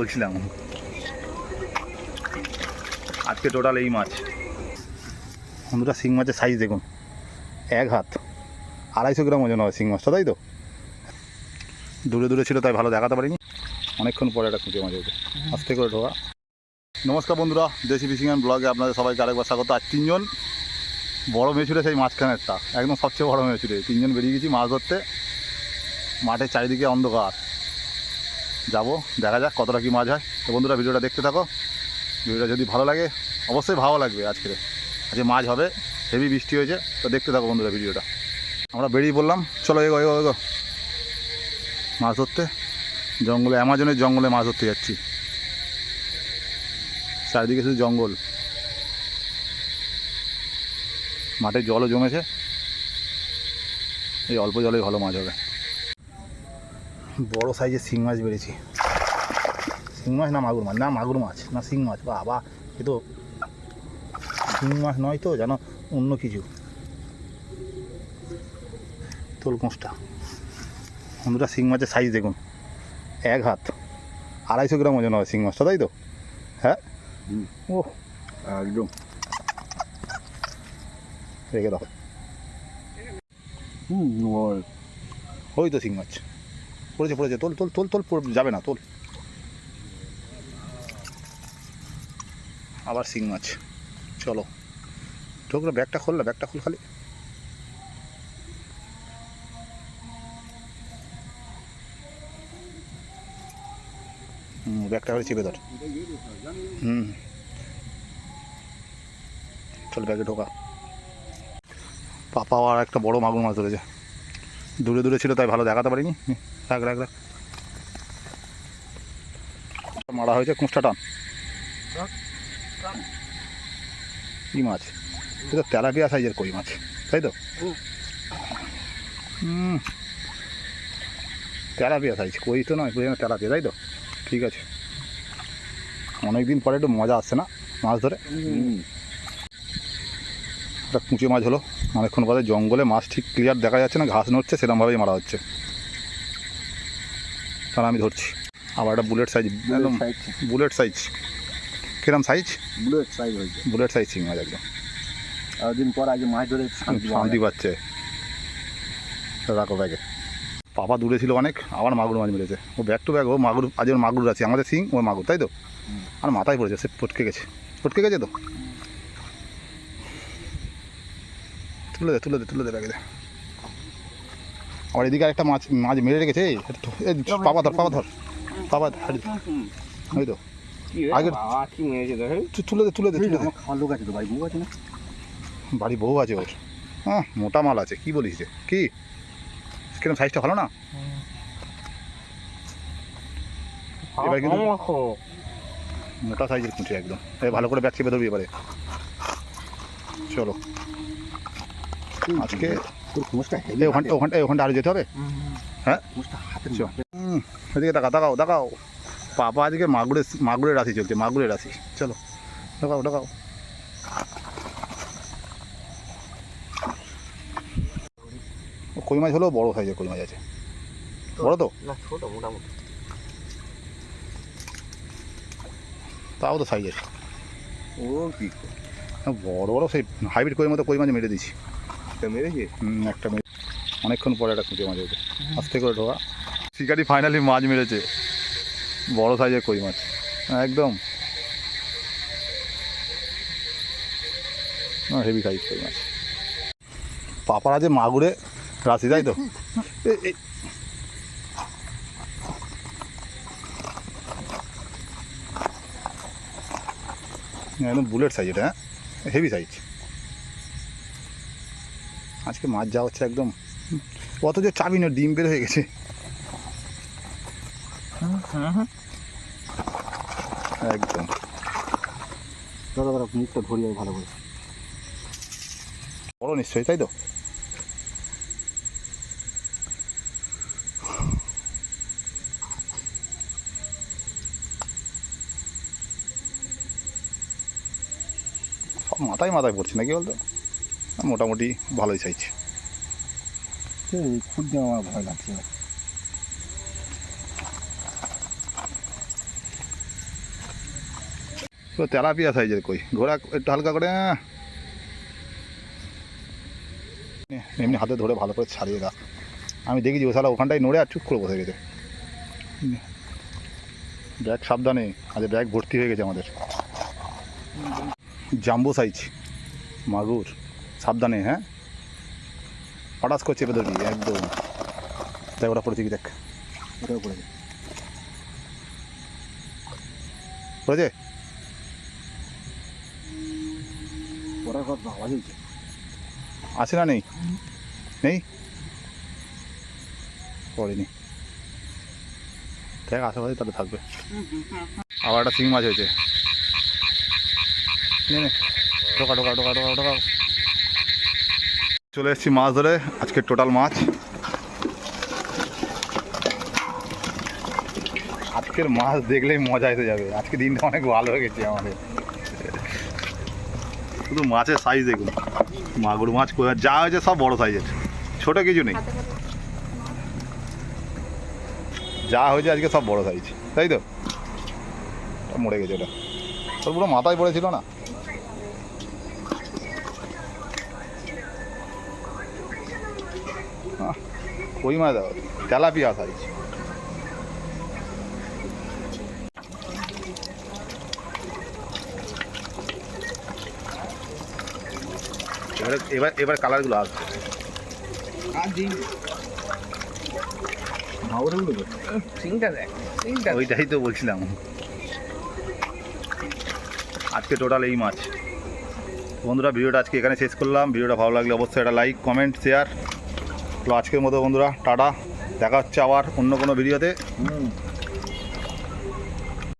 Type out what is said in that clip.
বলছিলাম। আজকে টোটাল এই মাছ। বন্ধুরা শিং মাছের সাইজ দেখুন, এক হাত। আড়াইশো গ্রাম ওজন হয় শিং মাছটা, তাই তো? দূরে দূরে ছিল, তাই ভালো দেখাতে পারিনি। অনেকক্ষণ পরে একটা খুঁজে মাছ হয়েছে আস্তে করে ঢোকা। নমস্কার বন্ধুরা, দেশি ফিশিং অ্যান্ড ব্লগে আপনাদের সবাইকে আরেকবার স্বাগত। আর তিনজন বড় মেছুরে সেই মাঝখানেরটা, একদম সবচেয়ে বড় মেছুরে তিনজন বেরিয়ে গেছি মাছ ধরতে। মাঠের চারিদিকে অন্ধকার। যাব, দেখা যাক কতটা কি মাছ হয়। তো বন্ধুরা, ভিডিওটা দেখতে থাকো। ভিডিওটা যদি ভালো লাগে, অবশ্যই ভালো লাগবে আজকে আজকে মাছ হবে, হেভি বৃষ্টি হয়েছে, তো দেখতে থাকো বন্ধুরা ভিডিওটা। আমরা বেরিয়ে পড়লাম। চলো, এগো এগো এগো। মাছ ধরতে। জঙ্গলে, অ্যামাজনের জঙ্গলে মাছ ধরতে যাচ্ছি। চারিদিকে শুধু জঙ্গল। মাঠে জলও জমেছে। এই অল্প জলেই ভালো মাছ হবে। বড় সাইজের শিং মাছ বেড়েছে। শিং মাছ না মাগুর মাছ? না মাগুর মাছ না শিং মাছ। বাবা এ তো শিং মাছ নয় তো যেন অন্য কিছু। তোল কোঁচটা। বন্ধুরা শিং মাছের সাইজ দেখুন। এক হাত। আড়াইশো গ্রাম ওজন হয় শিং মাছটা তাই তো? হ্যাঁ? ও একদম। রেখে দাও। হুম ওই তো শিং মাছ। পড়েছে পড়েছে। তোল তোল তোল তোল যাবে না তোল। আবার শিং মাছ। চলো। ঢোকলো ব্যাগটা খুললো ব্যাগটা খুল খালি। হুম ব্যাগটা করে চেপে ধর হুম। চল ব্যাগে ঢোকা। পাপা আর একটা বড় মাগুর মাছ ধরেছে। দূরে দূরে ছিল তাই ভালো দেখাতে পারিনি। নে, রাখ রাখ রাখ। মারা হয়েছে কুঁচটা টান। কি মাছ? এ তো তেলাপিয়া সাইজের কই মাছ তাই তো? তেলাপিয়া সাইজ কই তো নয় না তেলাপিয়া তাই তো? ঠিক আছে। অনেক দিন পরে একটু মজা আসছে না মাছ ধরে? একটা কুঁচে মাছ হলো। অনেকক্ষণ পরে জঙ্গলে মাছ ঠিক ক্লিয়ার দেখা যাচ্ছে না ঘাস নড়ছে সেরকমভাবেই মারা হচ্ছে। তাহলে আমি ধরছি। আবার একটা বুলেট সাইজ একদম বুলেট সাইজ কিরম সাইজ বুলেট সাইজ হয়েছে। বুলেট সাইজ চিং মাছ একদম। দিন পর আগে মাছ ধরে শান্তি। পাচ্ছে। রাখো ব্যাগে পাপা দূরে ছিল অনেক আবার মাগুর মাছ মেরেছে। ও ব্যাগ টু ব্যাগ ও মাগুর আজ ওর মাগুর আছে আমাদের সিং ও মাগুর তাই তো? আর মাথায় পড়েছে সে পটকে গেছে। পটকে গেছে তো? তুলে দে তুলে দে তুলে দে ব্যাগে দে। আবার এদিকে একটা মাছ মাছ মেরে রেখেছে। পাপা ধর পাপা ধর। পাপা ধর, ওই তো। আগে- তুলে দে তুলে দে তুলে দে। লোক আছে তো ভাই বউ আছে না? বাড়ি বউ আছে ওর। হ্যাঁ মোটা মাল আছে কি বলিস? কি? কিরম সাইজটা ভালো না? এবার কিন্তু মোটা সাইজের কুঁচি একদম। এ ভালো করে ব্যাগ চেপে ধরবি এবারে। চলো। আজকে তোর খুঁজটা এই ওখানটা ওখানটা ওখানটা আরও যেতে হবে? হ্যাঁ? তাকাও পাপা আজকে মাগুরের মাগুরের রাশি চলছে মাগুরের রাশি। চলো ঢোকাও ঢোকাও ও কই মাছ হলেও বড় সাইজের কই মাছ আছে? বড় তো? না ছোট মোটামুটি। তাও তো সাইজের। ও কি? বড় বড় সেই হাইব্রিড কই মতো কই মাছ মেরে দিছি মেরেছে হুম, একটা মেরে। অনেকক্ষণ পরে একটা খুঁজে মাছ হয়েছে আস্তে করে ঢোকা। শিকারি ফাইনালি মাছ মেরেছে। বড় সাইজের কই মাছ। একদম। হেভি সাইজ কই মাছ। পাপারা যে মাগুরে রাশি তাই তো? একদম বুলেট সাইজ এটা হ্যাঁ? হেভি সাইজ আজকে মাছ যা হচ্ছে একদম। অথচ চাবি না, ডিম বের হয়ে গেছে। একদম। ধরো ধরো মুখটা ধরি ভালো করে। বড় নিশ্চয়ই, তাই তো? মাথায় মাথায় পড়ছে নাকি বলতো? মোটামুটি ভালোই চাইছে। সেই খুঁজতে আমার ভয় লাগছে। তো তেলাপিয়া সাইজের কই? ঘোড়া একটু হালকা করে আহ। এমনি হাতে ধরে ভালো করে ছাড়িয়ে দাও আমি দেখেছি ও শালা ওখানটায় নড়ে আর চুপ করে বসে গেছে। ব্যাগ সাবধানে আজ ব্যাগ ভর্তি হয়ে গেছে আমাদের। জাম্বো সাইজ মাগুর। সাবধানে হ্যাঁ? হঠাৎ করে চেপে ধরবি একদম। দেখ ওটা পড়েছে কি দেখ। এটাও পড়েছে পড়েছে? পড়ার পর আওয়াজ হয়েছে আছে না নেই? নেই? পড়েনি। দেখ আশেপাশে তাহলে থাকবে। আবার একটা শিং মাছ হয়েছে। নে। ঢোকা ঢোকা ঢোকা ঢোকা ঢোকা। চলে এসেছি মাছ ধরে, আজকে টোটাল মাছ। আজকের মাছ দেখলেই মজা এসে যাবে। আজকে দিনটা অনেক ভালো হয়ে গেছে আমাদের। শুধু মাছের সাইজ দেখুন। মাগুর মাছ যা হয়েছে সব বড় সাইজের ছোট কিছু নেই। যা হয়েছে আজকে সব বড় সাইজ তাই তো? মরে গেছে ওটা। তোর পুরো মাথায় পড়েছিল না? কই মাছ দাও তেলাপিয়া সাইজ এবারে এবার এবার কালারগুলো আসবে। ওইটাই তো বলছিলাম। আজকে টোটাল এই মাছ। বন্ধুরা ভিডিওটা আজকে এখানে শেষ করলাম। ভিডিওটা ভালো লাগলে অবশ্যই একটা লাইক কমেন্ট শেয়ার তো আজকের মতো বন্ধুরা টাটা। দেখা হচ্ছে আবার অন্য কোনো ভিডিওতে।